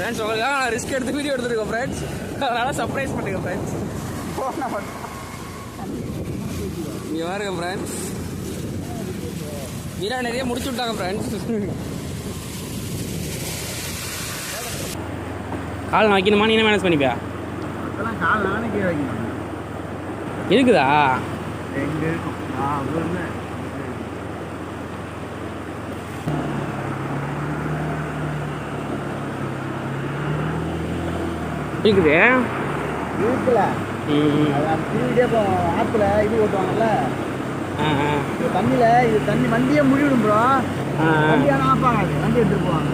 Friends உங்களுக்காக நான் risk எடுத்து வீடியோ எடுத்துருக்கோம் ஃப்ரெண்ட்ஸ் அதனால் சர்ப்ரைஸ் பண்ணுங்க ஃப்ரெண்ட்ஸ் இங்கே பாருங்க ஃப்ரெண்ட்ஸ் வீரா நிறைய முடிச்சு விட்டாங்க ஃப்ரெண்ட்ஸ் கால் வைக்கணுமா? நீ என்ன மேனேஜ் பண்ணிப்பியா? கால் நானே இருக்குதா இருக்குது இருக்குல்ல திருவிட்டே போவோம் ஆற்றுல இது ஓட்டுவாங்கல்ல? தண்ணியில் இது தண்ணி வண்டியே முழுவிடும் ப்ரோ ஆ வண்டி ஆனால் ஆப்பாங்க வண்டி எடுத்துட்டு போவாங்க.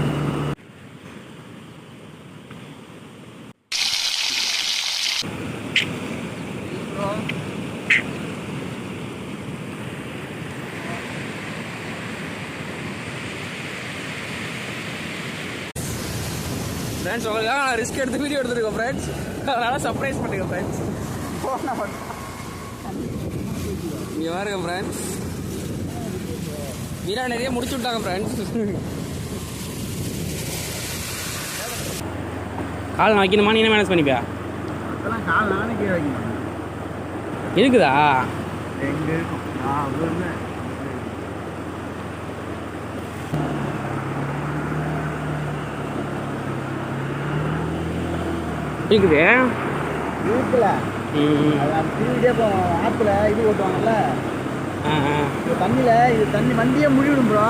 ஃப்ரெண்ட்ஸ் உங்களுக்காக நான் ரிஸ்க் எடுத்து வீடியோ எடுத்துருக்கோம் ஃப்ரெண்ட்ஸ் அதனால் சர்ப்ரைஸ் பண்ணுங்க ஃப்ரெண்ட்ஸ் இங்கே பாருங்க ஃப்ரெண்ட்ஸ் வீரா நிறைய முடிச்சு விட்டாங்க ஃப்ரெண்ட்ஸ் கால் வைக்கணுமா? நீ என்ன மேனேஜ் பண்ணிப்பியா? கால் நானே இருக்குதா இருக்குது இருக்குல்ல திருவிட்டே போவோம் ஆற்றுல இது ஓட்டுவாங்கல்ல? தண்ணியில் இது தண்ணி வண்டியே முழுவிடும் ப்ரோ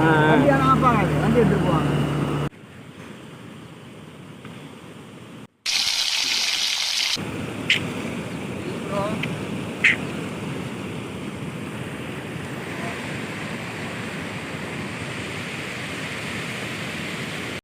ஆ வண்டி ஆனால் ஆப்பாங்க வண்டி எடுத்துட்டு போவாங்க.